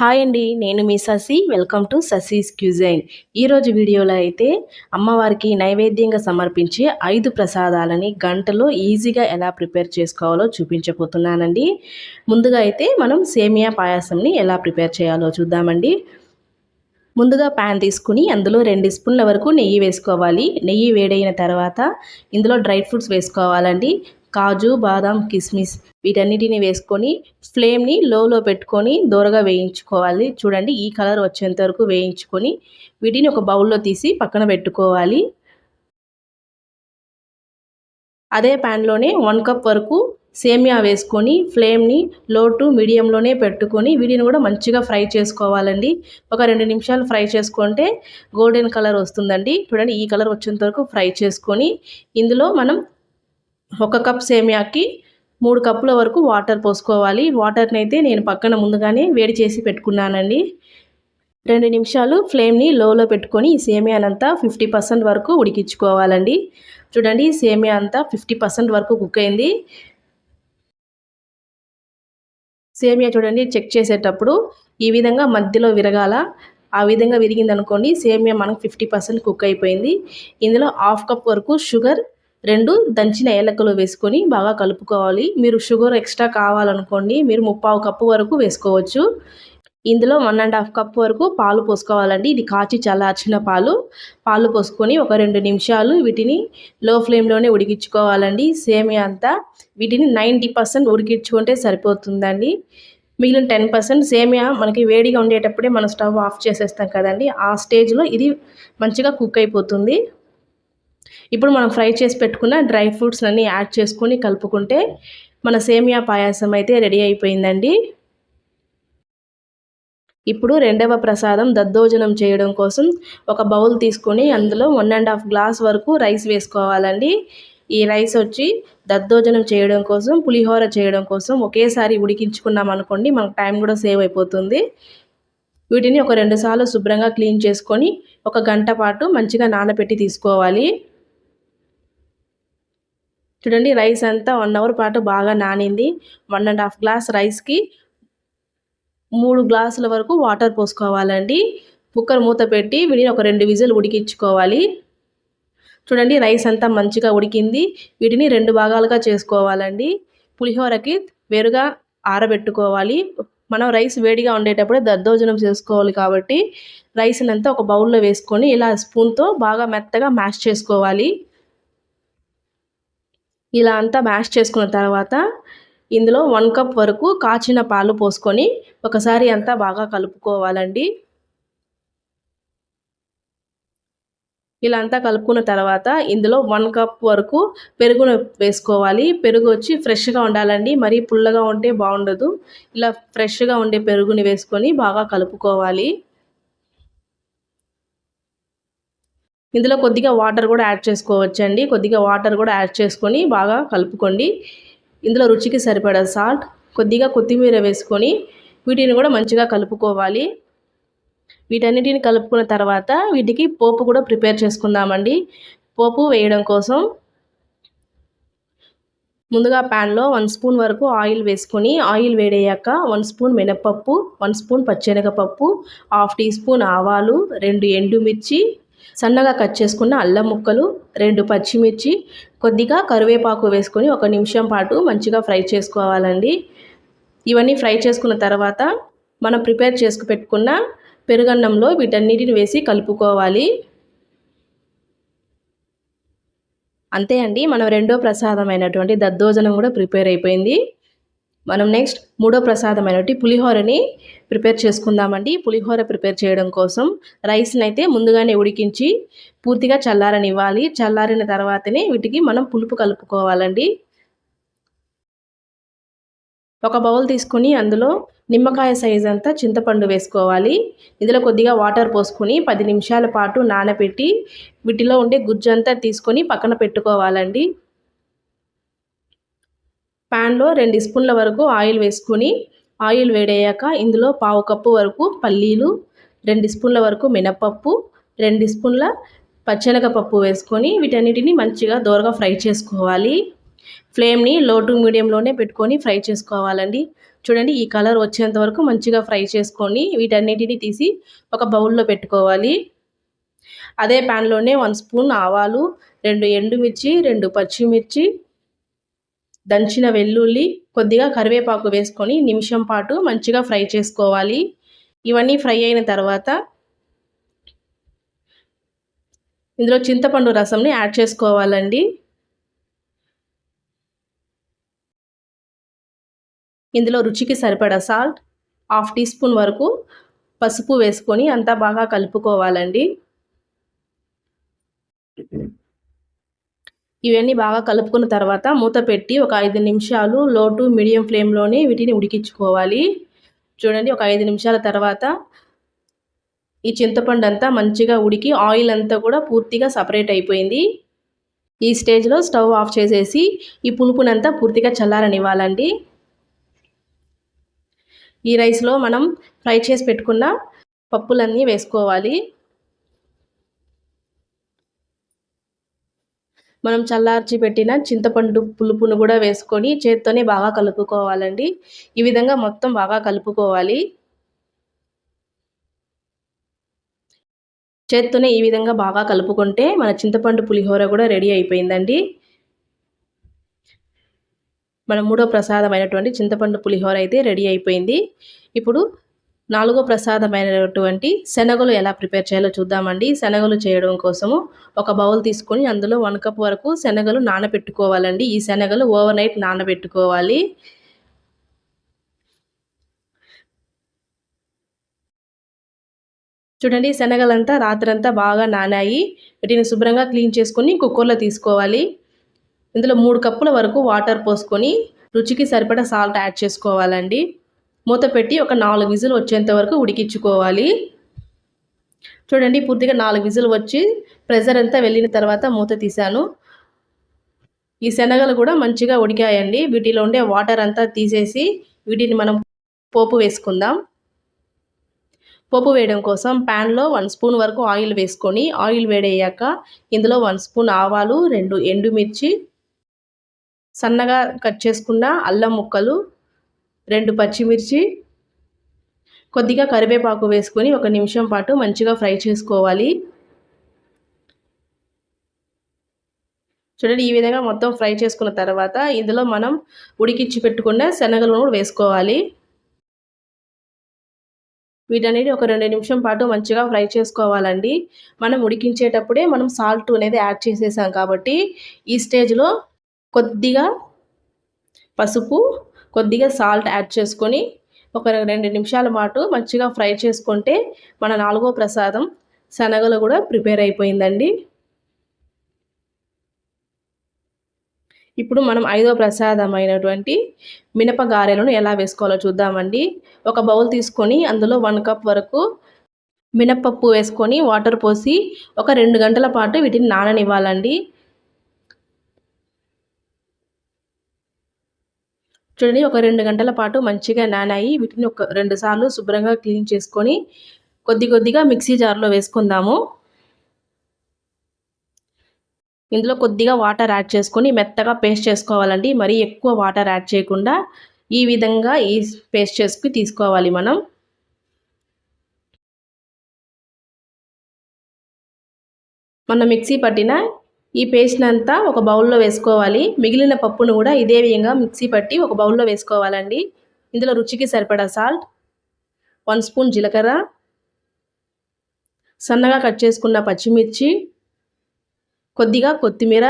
Hi అండి నేను మీ Sasi. Welcome to Sasi's cuisine. ఈరోజు వీడియోలో అయితే అమ్మవారికి నైవేద్యంగా సమర్పించే ఐదు ప్రసాదాలని గంటలో ఈజీగా ఎలా ప్రిపేర్ చేసుకోవాలో చూపించబోతున్నానండి. ముందుగా అయితే మనం సేమియా పాయాసంని ఎలా ప్రిపేర్ చేయాలో చూద్దామండి. ముందుగా ప్యాన్ తీసుకుని అందులో రెండు స్పూన్ల వరకు నెయ్యి వేసుకోవాలి. నెయ్యి వేడైన తర్వాత ఇందులో డ్రై ఫ్రూట్స్ వేసుకోవాలండి. కాజు బాదం కిస్మిస్ వీటన్నిటిని వేసుకొని ఫ్లేమ్ని లోలో పెట్టుకొని దూరగా వేయించుకోవాలి. చూడండి ఈ కలర్ వచ్చేంత వరకు వేయించుకొని వీటిని ఒక బౌల్లో తీసి పక్కన పెట్టుకోవాలి. అదే ప్యాన్లోనే వన్ కప్ వరకు సేమియా వేసుకొని ఫ్లేమ్ని లో టు మీడియంలోనే పెట్టుకొని వీటిని కూడా మంచిగా ఫ్రై చేసుకోవాలండి. ఒక రెండు నిమిషాలు ఫ్రై చేసుకుంటే గోల్డెన్ కలర్ వస్తుందండి. చూడండి ఈ కలర్ వచ్చేంత వరకు ఫ్రై చేసుకొని ఇందులో మనం ఒక కప్ సేమియాకి మూడు కప్పుల వరకు వాటర్ పోసుకోవాలి. వాటర్ని అయితే నేను పక్కన ముందుగానే వేడి చేసి పెట్టుకున్నానండి. రెండు నిమిషాలు ఫ్లేమ్ని లోలో పెట్టుకొని ఈ సేమియానంతా ఫిఫ్టీ పర్సెంట్ వరకు ఉడికించుకోవాలండి. చూడండి సేమియా అంతా ఫిఫ్టీ పర్సెంట్ వరకు కుక్ అయింది. సేమియా చూడండి చెక్ చేసేటప్పుడు ఈ విధంగా మధ్యలో విరగాల. ఆ విధంగా విరిగింది అనుకోండి సేమియా మనకు ఫిఫ్టీ పర్సెంట్ కుక్ అయిపోయింది. ఇందులో హాఫ్ కప్ వరకు షుగర్ రెండు దంచిన ఏలకలు వేసుకొని బాగా కలుపుకోవాలి. మీరు షుగర్ ఎక్స్ట్రా కావాలనుకోండి మీరు ముప్పావు కప్పు వరకు వేసుకోవచ్చు. ఇందులో వన్ అండ్ హాఫ్ కప్ వరకు పాలు పోసుకోవాలండి. ఇది కాచి చల్లార్చిన పాలు. పాలు పోసుకొని ఒక రెండు నిమిషాలు వీటిని లో ఫ్లేమ్లోనే ఉడికించుకోవాలండి. సేమియా అంతా వీటిని నైంటీ పర్సెంట్ ఉడికించుకుంటే సరిపోతుందండి. మిగిలిన టెన్ పర్సెంట్ సేమియా మనకి వేడిగా ఉండేటప్పుడే మనం స్టవ్ ఆఫ్ చేసేస్తాం కదండి. ఆ స్టేజ్లో ఇది మంచిగా కుక్ అయిపోతుంది. ఇప్పుడు మనం ఫ్రై చేసి పెట్టుకున్న డ్రై ఫ్రూట్స్ అన్నీ యాడ్ చేసుకొని కలుపుకుంటే మన సేమియా పాయాసం అయితే రెడీ అయిపోయిందండి. ఇప్పుడు రెండవ ప్రసాదం దద్దోజనం చేయడం కోసం ఒక బౌల్ తీసుకొని అందులో వన్ అండ్ హాఫ్ గ్లాస్ వరకు రైస్ వేసుకోవాలండి. ఈ రైస్ వచ్చి దద్దోజనం చేయడం కోసం పులిహోర చేయడం కోసం ఒకేసారి ఉడికించుకున్నాం అనుకోండి మనకు టైం కూడా సేవ్ అయిపోతుంది. వీటిని ఒక రెండుసార్లు శుభ్రంగా క్లీన్ చేసుకొని ఒక గంట పాటు మంచిగా నానబెట్టి తీసుకోవాలి. చూడండి రైస్ అంతా వన్ అవర్ పాటు బాగా నానింది. వన్ అండ్ హాఫ్ గ్లాస్ రైస్కి మూడు గ్లాసుల వరకు వాటర్ పోసుకోవాలండి. కుక్కర్ మూత పెట్టి వీటిని ఒక రెండు విజిల్ ఉడికించుకోవాలి. చూడండి రైస్ అంతా మంచిగా ఉడికింది. వీటిని రెండు భాగాలుగా చేసుకోవాలండి. పులిహోరకి వేరుగా ఆరబెట్టుకోవాలి. మనం రైస్ వేడిగా ఉండేటప్పుడే దద్దోజనం చేసుకోవాలి కాబట్టి రైస్ని అంతా ఒక బౌల్లో వేసుకొని ఇలా స్పూన్తో బాగా మెత్తగా మ్యాష్ చేసుకోవాలి. ఇలా అంతా మ్యాష్ చేసుకున్న తర్వాత ఇందులో వన్ కప్ వరకు కాచిన పాలు పోసుకొని ఒకసారి అంతా బాగా కలుపుకోవాలండి. ఇలా అంతా కలుపుకున్న తర్వాత ఇందులో వన్ కప్ వరకు పెరుగును వేసుకోవాలి. పెరుగు వచ్చి ఫ్రెష్గా ఉండాలండి. మరీ పుల్లగా ఉంటే బాగుండదు. ఇలా ఫ్రెష్గా ఉండే పెరుగుని వేసుకొని బాగా కలుపుకోవాలి. ఇందులో కొద్దిగా వాటర్ కూడా యాడ్ చేసుకోవచ్చండి. కొద్దిగా వాటర్ కూడా యాడ్ చేసుకొని బాగా కలుపుకోండి. ఇందులో రుచికి సరిపడా సాల్ట్ కొద్దిగా కొత్తిమీర వేసుకొని వీటిని కూడా మంచిగా కలుపుకోవాలి. వీటన్నిటిని కలుపుకున్న తర్వాత వీటికి పోపు కూడా ప్రిపేర్ చేసుకుందామండి. పోపు వేయడం కోసం ముందుగా ప్యాన్లో వన్ స్పూన్ వరకు ఆయిల్ వేసుకొని ఆయిల్ వేడయ్యాక వన్ స్పూన్ మినప్పప్పు వన్ స్పూన్ పచ్చెనగపప్పు హాఫ్ టీ స్పూన్ ఆవాలు రెండు ఎండుమిర్చి సన్నగా కట్ చేసుకున్న అల్లం ముక్కలు రెండు పచ్చిమిర్చి కొద్దిగా కరివేపాకు వేసుకొని ఒక నిమిషం పాటు మంచిగా ఫ్రై చేసుకోవాలండి. ఇవన్నీ ఫ్రై చేసుకున్న తర్వాత మనం ప్రిపేర్ చేసుకు పెట్టుకున్న పెరుగన్నంలో వీటన్నిటిని వేసి కలుపుకోవాలి. అంతే అండి మనం రెండో ప్రసాదమైనటువంటి దద్దోజనం కూడా ప్రిపేర్ అయిపోయింది. మనం నెక్స్ట్ మూడో ప్రసాదమైనటి పులిహోరని ప్రిపేర్ చేసుకుందామండి. పులిహోర ప్రిపేర్ చేయడం కోసం రైస్ని అయితే ముందుగానే ఉడికించి పూర్తిగా చల్లారనివ్వాలి. చల్లారిన తర్వాతనే వీటికి మనం పులుపు కలుపుకోవాలండి. ఒక బౌల్ తీసుకుని అందులో నిమ్మకాయ సైజ్ అంతా చింతపండు వేసుకోవాలి. ఇందులో కొద్దిగా వాటర్ పోసుకొని పది నిమిషాల పాటు నానబెట్టి వీటిలో ఉండే గుజ్జంతా తీసుకొని పక్కన పెట్టుకోవాలండి. ప్యాన్లో రెండు స్పూన్ల వరకు ఆయిల్ వేసుకొని ఆయిల్ వేడయ్యాక ఇందులో పావు కప్పు వరకు పల్లీలు రెండు స్పూన్ల వరకు మినపప్పు రెండు స్పూన్ల పచ్చెనగపప్పు వేసుకొని వీటన్నిటిని మంచిగా దోరగా ఫ్రై చేసుకోవాలి. ఫ్లేమ్ని లో టు మీడియంలోనే పెట్టుకొని ఫ్రై చేసుకోవాలండి. చూడండి ఈ కలర్ వచ్చేంత వరకు మంచిగా ఫ్రై చేసుకొని వీటన్నిటిని తీసి ఒక బౌల్లో పెట్టుకోవాలి. అదే ప్యాన్లోనే వన్ స్పూన్ ఆవాలు రెండు ఎండుమిర్చి రెండు పచ్చిమిర్చి దంచిన వెల్లుల్లి కొద్దిగా కరివేపాకు వేసుకొని నిమిషం పాటు మంచిగా ఫ్రై చేసుకోవాలి. ఇవన్నీ ఫ్రై అయిన తర్వాత ఇందులో చింతపండు రసంని యాడ్ చేసుకోవాలండి. ఇందులో రుచికి సరిపడా సాల్ట్ హాఫ్ టీ స్పూన్ వరకు పసుపు వేసుకొని అంతా బాగా కలుపుకోవాలండి. ఇవన్నీ బాగా కలుపుకున్న తర్వాత మూత పెట్టి ఒక ఐదు నిమిషాలు లో టు మీడియం ఫ్లేమ్లోనే వీటిని ఉడికించుకోవాలి. చూడండి ఒక ఐదు నిమిషాల తర్వాత ఈ చింతపండు అంతా మంచిగా ఉడికి ఆయిల్ అంతా కూడా పూర్తిగా సపరేట్ అయిపోయింది. ఈ స్టేజ్లో స్టవ్ ఆఫ్ చేసేసి ఈ పులుపునంతా పూర్తిగా చల్లారనివ్వాలండి. ఈ రైస్లో మనం ఫ్రై చేసి పెట్టుకున్న పప్పులన్నీ వేసుకోవాలి. మనం చల్లార్చి పెట్టిన చింతపండు పులుపును కూడా వేసుకొని చేత్తోనే బాగా కలుపుకోవాలండి. ఈ విధంగా మొత్తం బాగా కలుపుకోవాలి. చేత్తోనే ఈ విధంగా బాగా కలుపుకుంటే మన చింతపండు పులిహోర కూడా రెడీ అయిపోయిందండి. మన మూడో ప్రసాదమైనటువంటి చింతపండు పులిహోర అయితే రెడీ అయిపోయింది. ఇప్పుడు నాలుగో ప్రసాదమైనటువంటి శనగలు ఎలా ప్రిపేర్ చేయాలో చూద్దామండి. శనగలు చేయడం కోసము ఒక బౌల్ తీసుకొని అందులో వన్ కప్ వరకు శనగలు నానబెట్టుకోవాలండి. ఈ శనగలు ఓవర్ నైట్ నానబెట్టుకోవాలి. చూడండి శనగలంతా రాత్రంతా బాగా నానాయి. వీటిని శుభ్రంగా క్లీన్ చేసుకొని కుక్కర్లో తీసుకోవాలి. ఇందులో మూడు కప్పుల వరకు వాటర్ పోసుకొని రుచికి సరిపడా సాల్ట్ యాడ్ చేసుకోవాలండి. మూత పెట్టి ఒక నాలుగు విజులు వచ్చేంత వరకు ఉడికించుకోవాలి. చూడండి పూర్తిగా నాలుగు విజులు వచ్చి ప్రెజర్ అంతా వెళ్ళిన తర్వాత మూత తీశాను. ఈ శనగలు కూడా మంచిగా ఉడికాయండి. వీటిలో ఉండే వాటర్ అంతా తీసేసి వీటిని మనం పోపు వేసుకుందాం. పోపు వేయడం కోసం ప్యాన్లో వన్ స్పూన్ వరకు ఆయిల్ వేసుకొని ఆయిల్ వేడయ్యాక ఇందులో వన్ స్పూన్ ఆవాలు రెండు ఎండుమిర్చి సన్నగా కట్ చేసుకున్న అల్లం ముక్కలు రెండు పచ్చిమిర్చి కొద్దిగా కరివేపాకు వేసుకొని ఒక నిమిషం పాటు మంచిగా ఫ్రై చేసుకోవాలి. చూడండి ఈ విధంగా మొత్తం ఫ్రై చేసుకున్న తర్వాత ఇందులో మనం ఉడికించి పెట్టుకున్న శనగలను కూడా వేసుకోవాలి. వీటన్నిటి ఒక రెండు నిమిషం పాటు మంచిగా ఫ్రై చేసుకోవాలండి. మనం ఉడికించేటప్పుడే మనం సాల్ట్ అనేది యాడ్ చేసేసాం కాబట్టి ఈ స్టేజ్లో కొద్దిగా పసుపు కొద్దిగా సాల్ట్ యాడ్ చేసుకొని ఒక రెండు నిమిషాల పాటు మంచిగా ఫ్రై చేసుకుంటే మన నాలుగో ప్రసాదం శనగలు కూడా ప్రిపేర్ అయిపోయిందండి. ఇప్పుడు మనం ఐదో ప్రసాదం అయినటువంటి మినప గారెలను ఎలా వేసుకోవాలో చూద్దామండి. ఒక బౌల్ తీసుకొని అందులో వన్ కప్ వరకు మినపప్పు వేసుకొని వాటర్ పోసి ఒక రెండు గంటల పాటు వీటిని నాననివ్వాలండి. చూడండి ఒక రెండు గంటల పాటు మంచిగా నానాయి వీటిని ఒక రెండు సార్లు శుభ్రంగా క్లీన్ చేసుకొని కొద్ది కొద్దిగా మిక్సీ జార్లో వేసుకుందాము. ఇందులో కొద్దిగా వాటర్ యాడ్ చేసుకొని మెత్తగా పేస్ట్ చేసుకోవాలండి. మరీ ఎక్కువ వాటర్ యాడ్ చేయకుండా ఈ విధంగా ఈ పేస్ట్ చేసుకుని తీసుకోవాలి మనం. మన మిక్సీ పట్టిన ఈ పేస్ట్ అంతా ఒక బౌల్లో వేసుకోవాలి. మిగిలిన పప్పును కూడా ఇదే విధంగా మిక్సీ పట్టి ఒక బౌల్లో వేసుకోవాలండి. ఇందులో రుచికి సరిపడా సాల్ట్ వన్ స్పూన్ జీలకర్ర సన్నగా కట్ చేసుకున్న పచ్చిమిర్చి కొద్దిగా కొత్తిమీర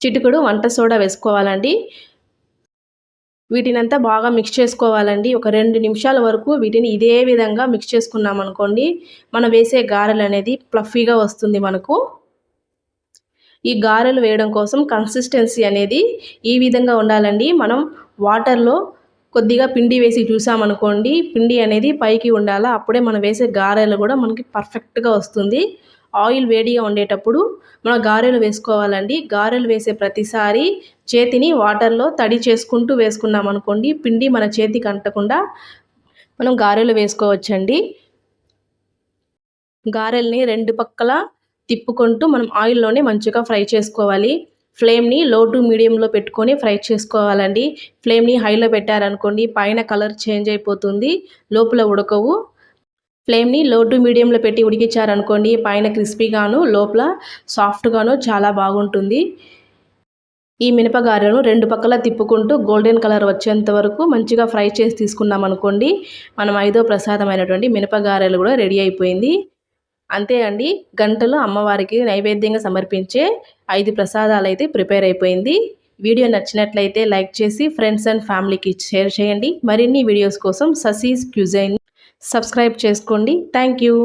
చిటుకుడు వంట సోడా వేసుకోవాలండి. వీటినంతా బాగా మిక్స్ చేసుకోవాలండి. ఒక రెండు నిమిషాల వరకు వీటిని ఇదే విధంగా మిక్స్ చేసుకున్నాం అనుకోండి మనం వేసే గారెలు అనేది ప్లఫీగా వస్తుంది మనకు. ఈ గారెలు వేయడం కోసం కన్సిస్టెన్సీ అనేది ఈ విధంగా ఉండాలండి. మనం వాటర్లో కొద్దిగా పిండి వేసి చూసామనుకోండి పిండి అనేది పైకి ఉండాలా అప్పుడే మనం వేసే గారెలు కూడా మనకి పర్ఫెక్ట్గా వస్తుంది. ఆయిల్ వేడిగా ఉండేటప్పుడు మనం గారెలు వేసుకోవాలండి. గారెలు వేసే ప్రతిసారి చేతిని వాటర్లో తడి చేసుకుంటూ వేసుకున్నాం అనుకోండి పిండి మన చేతికి అంటకుండా మనం గారెలు వేసుకోవచ్చండి. గారెల్ని రెండు పక్కల తిప్పుకుంటూ మనం ఆయిల్లోనే మంచిగా ఫ్రై చేసుకోవాలి. ఫ్లేమ్ని లో టు మీడియంలో పెట్టుకొని ఫ్రై చేసుకోవాలండి. ఫ్లేమ్ని హైలో పెట్టారనుకోండి పైన కలర్ చేంజ్ అయిపోతుంది లోపల ఉడకవు. ఫ్లేమ్ని లో టు మీడియంలో పెట్టి ఉడికించారనుకోండి పైన క్రిస్పీగాను లోపల సాఫ్ట్గాను చాలా బాగుంటుంది. ఈ మినపగారెలను రెండు పక్కల తిప్పుకుంటూ గోల్డెన్ కలర్ వచ్చేంత వరకు మంచిగా ఫ్రై చేసి తీసుకున్నాం అనుకోండి మనం ఐదో ప్రసాదమైనటువంటి మినపగారెలు కూడా రెడీ అయిపోయింది. అంతే అండి. గంటలో అమ్మవారికి నైవేద్యంగా సమర్పించే ఐదు ప్రసాదాలు అయితే ప్రిపేర్ అయిపోయింది. వీడియో నచ్చినట్లయితే లైక్ చేసి ఫ్రెండ్స్ అండ్ ఫ్యామిలీకి షేర్ చేయండి. మరిన్ని వీడియోస్ కోసం ససీస్ క్యూజైన్ సబ్స్క్రైబ్ చేసుకోండి. Thank you.